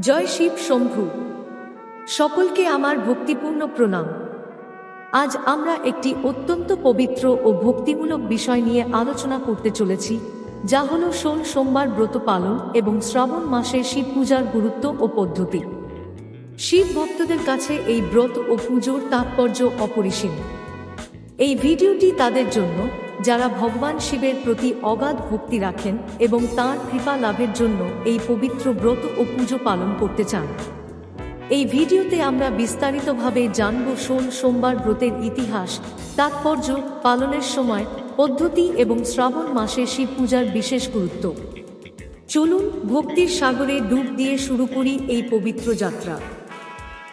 জয় শিব শম্ভু। সকলকে আমার ভক্তিপূর্ণ প্রণাম। আজ আমরা একটি অত্যন্ত পবিত্র ও ভক্তিমূলক বিষয় নিয়ে আলোচনা করতে চলেছি, যা হল ষোল সোমবার ব্রত পালন এবং শ্রাবণ মাসের শিব পূজার গুরুত্ব ও পদ্ধতি। শিব ভক্তদের কাছে এই ব্রত ও পুজোর তাৎপর্য অপরিসীম। এই ভিডিওটি তাদের জন্য যারা ভগবান শিবের প্রতি অগাধ ভক্তি রাখেন এবং তাঁর কৃপা লাভের জন্য এই পবিত্র ব্রত ও পুজো পালন করতে চান। এই ভিডিওতে আমরা বিস্তারিতভাবে জানব ষোল সোমবার ব্রতের ইতিহাস, তাৎপর্য পালনের সময়, পদ্ধতি এবং শ্রাবণ মাসে শিব পূজার বিশেষ গুরুত্ব। চলুন ভক্তির সাগরে ডুব দিয়ে শুরু করি এই পবিত্র যাত্রা।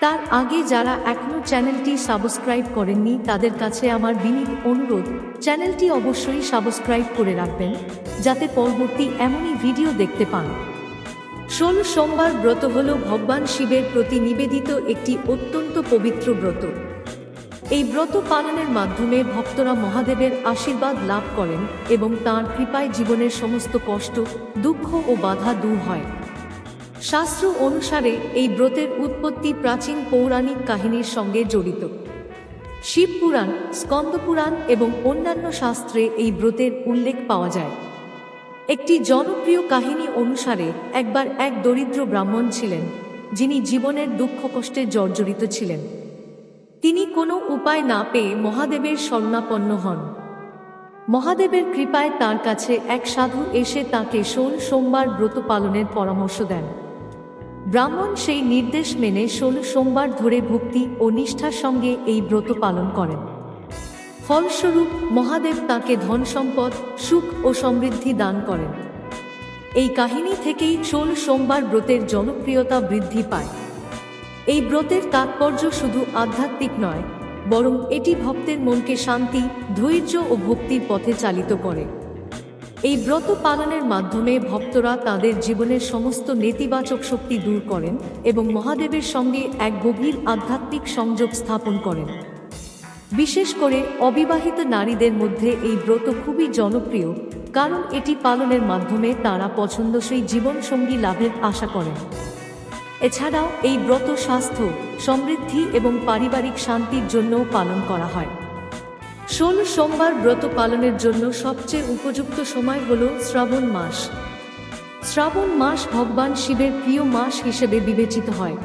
তার আগে যারা এখনও চ্যানেলটি সাবস্ক্রাইব করেননি, তাদের কাছে আমার বিনীত অনুরোধ, চ্যানেলটি অবশ্যই সাবস্ক্রাইব করে রাখবেন, যাতে পরবর্তী এমনই ভিডিও দেখতে পান। ষোল সোমবার ব্রত হল ভগবান শিবের প্রতি নিবেদিত একটি অত্যন্ত পবিত্র ব্রত। এই ব্রত পালনের মাধ্যমে ভক্তরা মহাদেবের আশীর্বাদ লাভ করেন এবং তাঁর কৃপায় জীবনের সমস্ত কষ্ট, দুঃখ ও বাধা দূর হয়। শাস্ত্র অনুসারে এই ব্রতের উৎপত্তি প্রাচীন পৌরাণিক কাহিনীর সঙ্গে জড়িত। শিব পুরাণ স্কন্দপুরাণ এবং অন্যান্য শাস্ত্রে এই ব্রতের উল্লেখ পাওয়া যায়। একটি জনপ্রিয় কাহিনী অনুসারে একবার এক দরিদ্র ব্রাহ্মণ ছিলেন, যিনি জীবনের দুঃখ কষ্টে জর্জরিত ছিলেন। তিনি কোনো উপায় না পেয়ে মহাদেবের স্বর্ণাপন্ন হন। মহাদেবের কৃপায় তার কাছে এক সাধু এসে তাকে ষোল সোমবার ব্রত পালনের পরামর্শ দেন। ব্রাহ্মণ সেই নির্দেশ মেনে ষোল সোমবার ধরে ভক্তি ও নিষ্ঠার সঙ্গে এই ব্রত পালন করেন। ফলস্বরূপ মহাদেব তাকে ধন সম্পদ, সুখ ও সমৃদ্ধি দান করেন। এই কাহিনী থেকেই ষোল সোমবার ব্রতের জনপ্রিয়তা বৃদ্ধি পায়। এই ব্রতের তাৎপর্য শুধু আধ্যাত্মিক নয়, বরং এটি ভক্তের মনকে শান্তি, ধৈর্য ও ভক্তির পথে চালিত করে। এই ব্রত পালনের মাধ্যমে ভক্তরা তাদের জীবনের সমস্ত নেতিবাচক শক্তি দূর করেন এবং মহাদেবের সঙ্গে এক গভীর আধ্যাত্মিক সংযোগ স্থাপন করেন। বিশেষ করে অবিবাহিত নারীদের মধ্যে এই ব্রত খুবই জনপ্রিয়, কারণ এটি পালনের মাধ্যমে তারা পছন্দসই জীবনসঙ্গী লাভের আশা করেন। এছাড়াও এই ব্রত স্বাস্থ্য, সমৃদ্ধি এবং পারিবারিক শান্তির জন্যও পালন করা হয়। ষোল সোমবার ব্রত পালনের জন্য সবচেয়ে উপযুক্ত সময় হল শ্রাবণ মাস। শ্রাবণ মাস ভগবান শিবের প্রিয় মাস হিসেবে বিবেচিত হয়।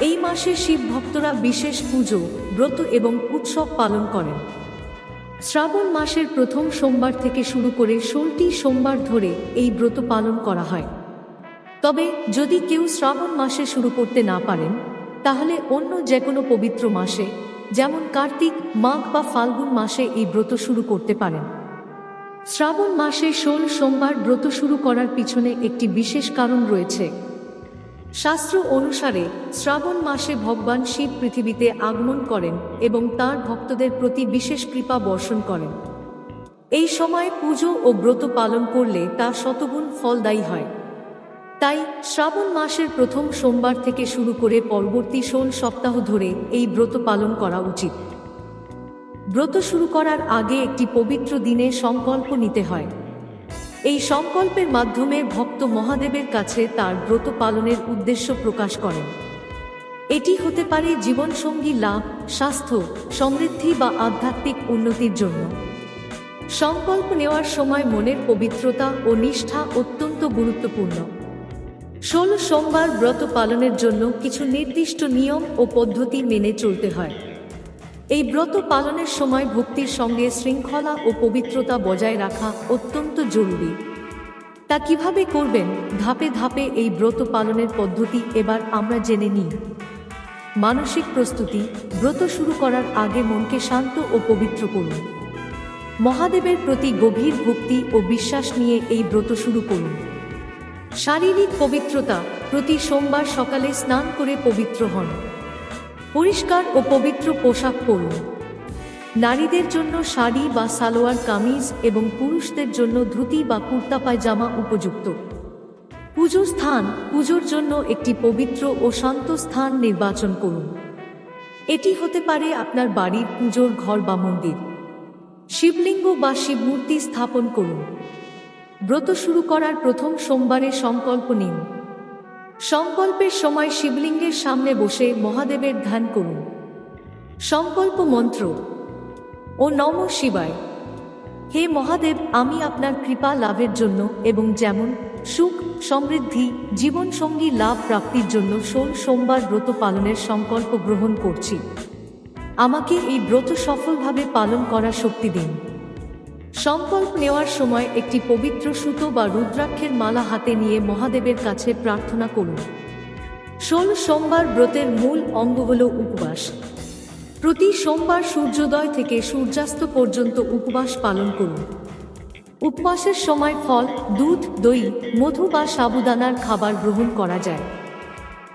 এই মাসে শিব ভক্তরা বিশেষ পুজো, ব্রত এবং উৎসব পালন করেন। শ্রাবণ মাসের প্রথম সোমবার থেকে শুরু করে ষোলটি সোমবার ধরে এই ব্রত পালন করা হয়। তবে যদি কেউ শ্রাবণ মাসে শুরু করতে না পারেন, তাহলে অন্য যে কোনো পবিত্র মাসে যেমন কার্তিক, মাঘ বা ফাল্গুন মাসে এই ব্রত শুরু করতে পারেন। শ্রাবণ মাসে ষোল সোমবার ব্রত শুরু করার পিছনে একটি বিশেষ কারণ রয়েছে। শাস্ত্র অনুসারে শ্রাবণ মাসে ভগবান শিব পৃথিবীতে আগমন করেন এবং তার ভক্তদের প্রতি বিশেষ কৃপা বর্ষণ করেন। এই সময় পুজো ও ব্রত পালন করলে তা শতগুণ ফলদায়ী হয়। তাই শ্রাবণ মাসের প্রথম সোমবার থেকে শুরু করে পরবর্তী ষোল সপ্তাহ ধরে এই ব্রত পালন করা উচিত। ব্রত শুরু করার আগে একটি পবিত্র দিনে সংকল্প নিতে হয়। এই সংকল্পের মাধ্যমে ভক্ত মহাদেবের কাছে তার ব্রত পালনের উদ্দেশ্য প্রকাশ করেন। এটি হতে পারে জীবনসঙ্গী লাভ, স্বাস্থ্য, সমৃদ্ধি বা আধ্যাত্মিক উন্নতির জন্য। সংকল্প নেওয়ার সময় মনের পবিত্রতা ও নিষ্ঠা অত্যন্ত গুরুত্বপূর্ণ। ষোল সোমবার ব্রত পালনের জন্য কিছু নির্দিষ্ট নিয়ম ও পদ্ধতি মেনে চলতে হয়। এই ব্রত পালনের সময় ভক্তির সঙ্গে শৃঙ্খলা ও পবিত্রতা বজায় রাখা অত্যন্ত জরুরি। তা কীভাবে করবেন? ধাপে ধাপে এই ব্রত পালনের পদ্ধতি এবার আমরা জেনে নিই। মানসিক প্রস্তুতি, ব্রত শুরু করার আগে মনকে শান্ত ও পবিত্র করুন। মহাদেবের প্রতি গভীর ভক্তি ও বিশ্বাস নিয়ে এই ব্রত শুরু করুন। শারীরিক পবিত্রতা প্রতি সোমবার সকালে স্নান করে পবিত্র হন। পরিষ্কার ও পবিত্র পোশাক পরুন। নারীদের জন্য শাড়ি বা সালোয়ার কামিজ এবং পুরুষদের জন্য ধুতি বা কুর্তা পায়জামা উপযুক্ত। পুজো স্থান, পুজোর জন্য একটি পবিত্র ও শান্ত স্থান নির্বাচন করুন। এটি হতে পারে আপনার বাড়ির পুজোর ঘর বা মন্দির। শিবলিঙ্গ বা শিবমূর্তি স্থাপন করুন। ব্রত শুরু করার প্রথম সোমবারে সংকল্প নিন। সংকল্পের সময় শিবলিঙ্গের সামনে বসে মহাদেবের ধ্যান করুন। সংকল্প মন্ত্র, ও নম শিবায়। হে মহাদেব, আমি আপনার কৃপা লাভের জন্য এবং যেমন সুখ, সমৃদ্ধি, জীবনসঙ্গী লাভ প্রাপ্তির জন্য ষোল সোমবার ব্রত পালনের সংকল্প গ্রহণ করছি। আমাকে এই ব্রত সফলভাবে পালন করার শক্তি দিন। সংকল্প নেওয়ার সময় একটি পবিত্র সুতো বা রুদ্রাক্ষের মালা হাতে নিয়ে মহাদেবের কাছে প্রার্থনা করুন। ষোল সোমবার ব্রতের মূল অঙ্গ হল উপবাস। প্রতি সোমবার সূর্যোদয় থেকে সূর্যাস্ত পর্যন্ত উপবাস পালন করুন। উপবাসের সময় ফল, দুধ, দই, মধু বা সাবুদানার খাবার গ্রহণ করা যায়।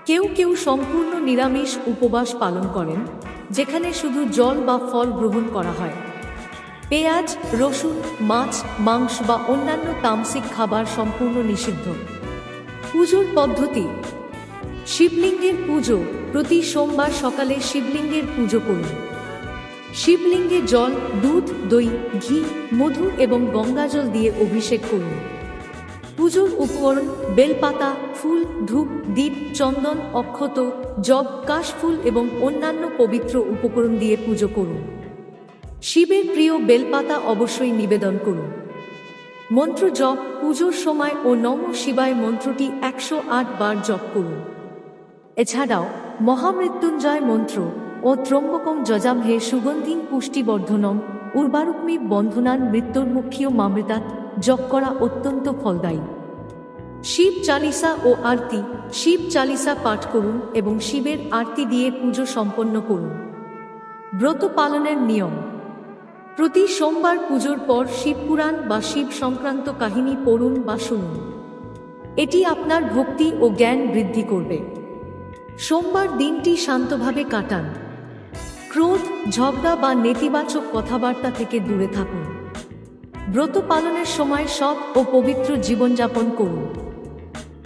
কেউ কেউ সম্পূর্ণ নিরামিষ উপবাস পালন করেন, যেখানে শুধু জল বা ফল গ্রহণ করা হয়। পেঁয়াজ, রসুন, মাছ, মাংস বা অন্যান্য তামসিক খাবার সম্পূর্ণ নিষিদ্ধ। পুজোর পদ্ধতি। শিবলিঙ্গের পুজো প্রতি সোমবার সকালে শিবলিঙ্গের পুজো করুন। শিবলিঙ্গে জল, দুধ, দই, ঘি, মধু এবং গঙ্গাজল দিয়ে অভিষেক করুন। পুজোর উপকরণ বেলপাতা, ফুল, ধূপ দ্বীপ চন্দন, অক্ষত, জব, কাশফুল এবং অন্যান্য পবিত্র উপকরণ দিয়ে পুজো করুন। শিবের প্রিয় বেলপাতা অবশ্যই নিবেদন করুন। মন্ত্র জপ, পুজোর সময় ও নম শিবায় মন্ত্রটি একশো আট বার জপ করুন। এছাড়াও, মহামৃত্যুঞ্জয় মন্ত্র ও ত্রম্বকম যজামহে সুগন্ধিং পুষ্টিবর্ধনম উর্বারুক্মি বন্ধনান মৃত্যুর্মুখীয় মামৃতাৎ জপ করা অত্যন্ত ফলদায়ী। শিব চালিসা ও আরতি, শিব চালিসা পাঠ করুন এবং শিবের আরতি দিয়ে পুজো সম্পন্ন করুন। ব্রত পালনের নিয়ম। প্রতি সোমবার পুজোর পর শিবপুরাণ বা শিব সংক্রান্ত কাহিনী পড়ুন বা শুনুন। এটি আপনার ভক্তি ও জ্ঞান বৃদ্ধি করবে। সোমবার দিনটি শান্তভাবে কাটান। ক্রোধ, ঝগড়া বা নেতিবাচক কথাবার্তা থেকে দূরে থাকুন। ব্রত পালনের সময় সৎ ও পবিত্র জীবনযাপন করুন।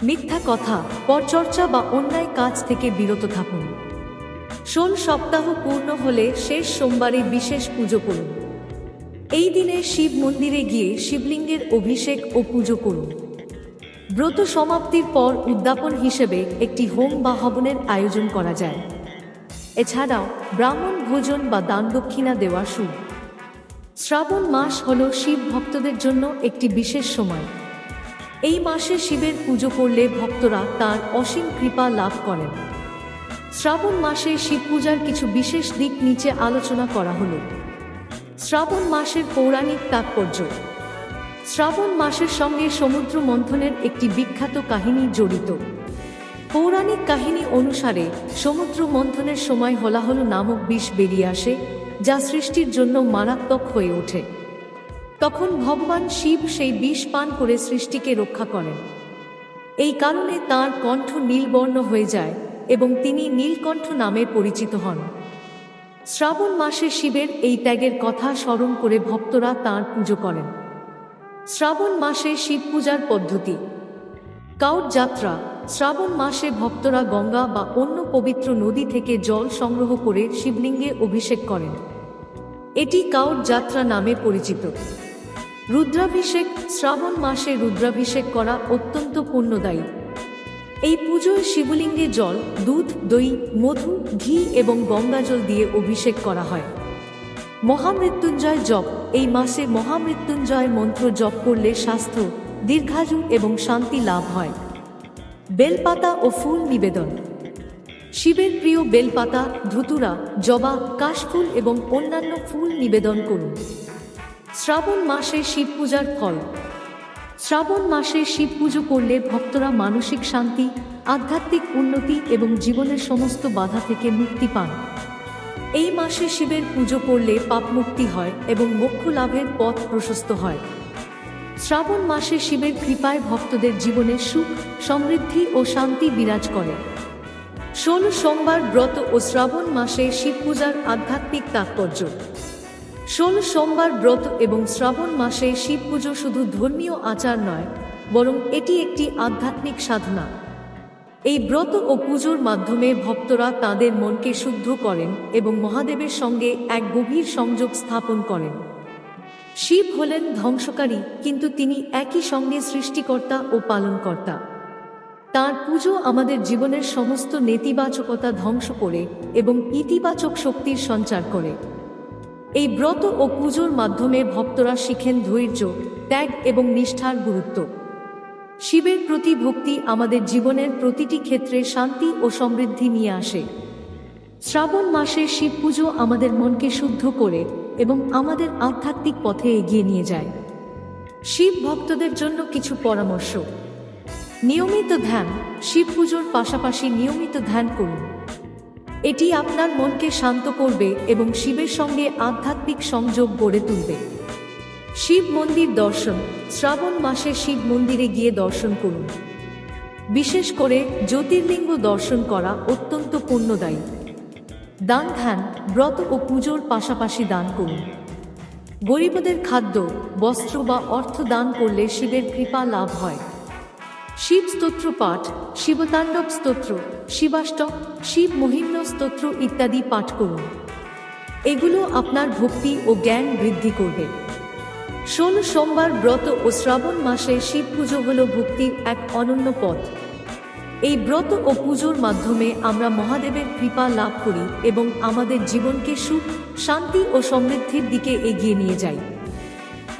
মিথ্যা কথা, পরচর্চা বা অন্যায় কাজ থেকে বিরত থাকুন। ষোল সপ্তাহ পূর্ণ হলে শেষ সোমবারে বিশেষ পুজো করুন। এই দিনে শিব মন্দিরে গিয়ে শিবলিঙ্গের অভিষেক ও পুজো করুন। ব্রত সমাপ্তির পর উদ্যাপন হিসেবে একটি হোম বা হবনের আয়োজন করা যায়। এছাড়াও ব্রাহ্মণ ভোজন বা দান দক্ষিণা দেওয়া শুভ শ্রাবণ মাস হল শিব ভক্তদের জন্য একটি বিশেষ সময়। এই মাসে শিবের পুজো করলে ভক্তরা তার অসীম কৃপা লাভ করেন। শ্রাবণ মাসে শিব পূজার কিছু বিশেষ দিক নিচে আলোচনা করা হলো। শ্রাবণ মাসের পৌরাণিক তাৎপর্য। শ্রাবণ মাসের সঙ্গে সমুদ্র মন্থনের একটি বিখ্যাত কাহিনী জড়িত। পৌরাণিক কাহিনী অনুসারে সমুদ্র মন্থনের সময় হলাহল নামক বিষ বেরিয়ে আসে, যা সৃষ্টির জন্য মারাত্মক হয়ে ওঠে। তখন ভগবান শিব সেই বিষ পান করে সৃষ্টিকে রক্ষা করেন। এই কারণে তার কণ্ঠ নীলবর্ণ হয়ে যায় এবং তিনি নীলকণ্ঠ নামে পরিচিত হন। শ্রাবণ মাসে শিবের এই ত্যাগের কথা স্মরণ করে ভক্তরা তাঁর পুজো করেন। শ্রাবণ মাসে শিব পূজার পদ্ধতি। কাউট যাত্রা। শ্রাবণ মাসে ভক্তরা গঙ্গা বা অন্য পবিত্র নদী থেকে জল সংগ্রহ করে শিবলিঙ্গে অভিষেক করেন। এটি কাউট যাত্রা নামে পরিচিত। রুদ্রাভিষেক। শ্রাবণ মাসে রুদ্রাভিষেক করা অত্যন্ত পুণ্যদায়ী। এই পুজোয় শিবলিঙ্গে জল, দুধ, দই, মধু, ঘি এবং গঙ্গাজল দিয়ে অভিষেক করা হয়। মহামৃত্যুঞ্জয় জপ। এই মাসে মহামৃত্যুঞ্জয় মন্ত্র জপ করলে স্বাস্থ্য, দীর্ঘায়ু এবং শান্তি লাভ হয়। বেলপাতা ও ফুল নিবেদন। শিবের প্রিয় বেলপাতা, ধুতুরা, জবা, কাশফুল এবং অন্যান্য ফুল নিবেদন করুন। শ্রাবণ মাসে শিব পূজার ফল। শ্রাবণ মাসে শিব পুজো করলে ভক্তরা মানসিক শান্তি, আধ্যাত্মিক উন্নতি এবং জীবনের সমস্ত বাধা থেকে মুক্তি পান। এই মাসে শিবের পুজো করলে পাপ মুক্তি হয় এবং মোক্ষ লাভের পথ প্রশস্ত হয়। শ্রাবণ মাসে শিবের কৃপায় ভক্তদের জীবনে সুখ, সমৃদ্ধি ও শান্তি বিরাজ করে। ষোল সোমবার ব্রত ও শ্রাবণ মাসে শিব পূজার আধ্যাত্মিক তাৎপর্য। ষোল সোমবার ব্রত এবং শ্রাবণ মাসে শিব পুজো শুধু ধর্মীয় আচার নয়, বরং এটি একটি আধ্যাত্মিক সাধনা। এই ব্রত ও পুজোর মাধ্যমে ভক্তরা তাদের মনকে শুদ্ধ করেন এবং মহাদেবের সঙ্গে এক গভীর সংযোগ স্থাপন করেন। শিব হলেন ধ্বংসকারী, কিন্তু তিনি একই সঙ্গে সৃষ্টিকর্তা ও পালনকর্তা। তার পুজো আমাদের জীবনের সমস্ত নেতিবাচকতা ধ্বংস করে এবং ইতিবাচক শক্তির সঞ্চার করে। এই ব্রত ও পুজোর মাধ্যমে ভক্তরা শিখেন ধৈর্য, ত্যাগ এবং নিষ্ঠার গুরুত্ব। শিবের প্রতি ভক্তি আমাদের জীবনের প্রতিটি ক্ষেত্রে শান্তি ও সমৃদ্ধি নিয়ে আসে। শ্রাবণ মাসে শিব পুজো আমাদের মনকে শুদ্ধ করে এবং আমাদের আধ্যাত্মিক পথে এগিয়ে নিয়ে যায়। শিব ভক্তদের জন্য কিছু পরামর্শ। নিয়মিত ধ্যান, শিব পুজোর পাশাপাশি নিয়মিত ধ্যান করুন। এটি আপনার মনকে শান্ত করবে এবং শিবের সঙ্গে আধ্যাত্মিক সংযোগ গড়ে তুলবে। শিব মন্দির দর্শন, শ্রাবণ মাসে শিব মন্দিরে গিয়ে দর্শন করুন। বিশেষ করে জ্যোতির্লিঙ্গ দর্শন করা অত্যন্ত পুণ্যদায়ী। দান ধ্যান, ব্রত ও পুজোর পাশাপাশি দান করুন। গরিবদের খাদ্য, বস্ত্র বা অর্থ দান করলে শিবের কৃপা লাভ হয়। শিব স্তোত্র পাঠ, শিবতাণ্ডব স্তোত্র শিবাষ্টক শিব মহিম্ন স্তোত্র ইত্যাদি পাঠ করুন। এগুলো আপনার ভক্তি ও জ্ঞান বৃদ্ধি করবে। ষোল সোমবার ব্রত ও শ্রাবণ মাসে শিব পুজো হল ভক্তির এক অনন্য পথ। এই ব্রত ও পুজোর মাধ্যমে আমরা মহাদেবের কৃপা লাভ করি এবং আমাদের জীবনকে সুখ, শান্তি ও সমৃদ্ধির দিকে এগিয়ে নিয়ে যাই।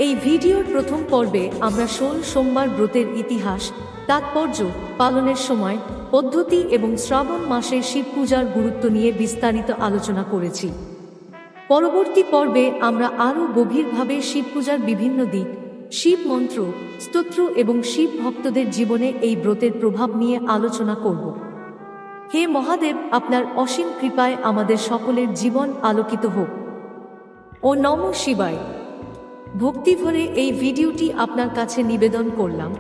এই ভিডিওর প্রথম পর্বে আমরা ষোল সোমবার ব্রতের ইতিহাস তাৎপর্য পালনের সময় পদ্ধতি এবং শ্রাবণ মাসে শিব পূজার গুরুত্ব নিয়ে বিস্তারিত আলোচনা করেছি। পরবর্তী পর্বে আমরা আরও গভীরভাবে শিব পূজার বিভিন্ন দিক, শিব মন্ত্র, স্তোত্র এবং শিব ভক্তদের জীবনে এই ব্রতের প্রভাব নিয়ে আলোচনা করব। হে মহাদেব, আপনার অসীম কৃপায় আমাদের সকলের জীবন আলোকিত হোক। ও নম শিবায়। ভক্তি ভরে এই ভিডিওটি আপনার কাছে নিবেদন করলাম।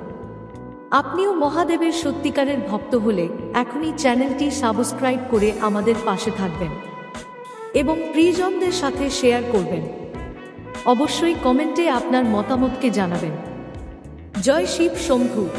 আপনিও মহাদেবের সত্যিকারের ভক্ত হলে এখনই চ্যানেলটি সাবস্ক্রাইব করে আমাদের পাশে থাকবেন এবং প্রিয়জনদের সাথে শেয়ার করবেন। অবশ্যই কমেন্টে আপনার মতামতকে জানাবেন। জয় শিব শম্ভু।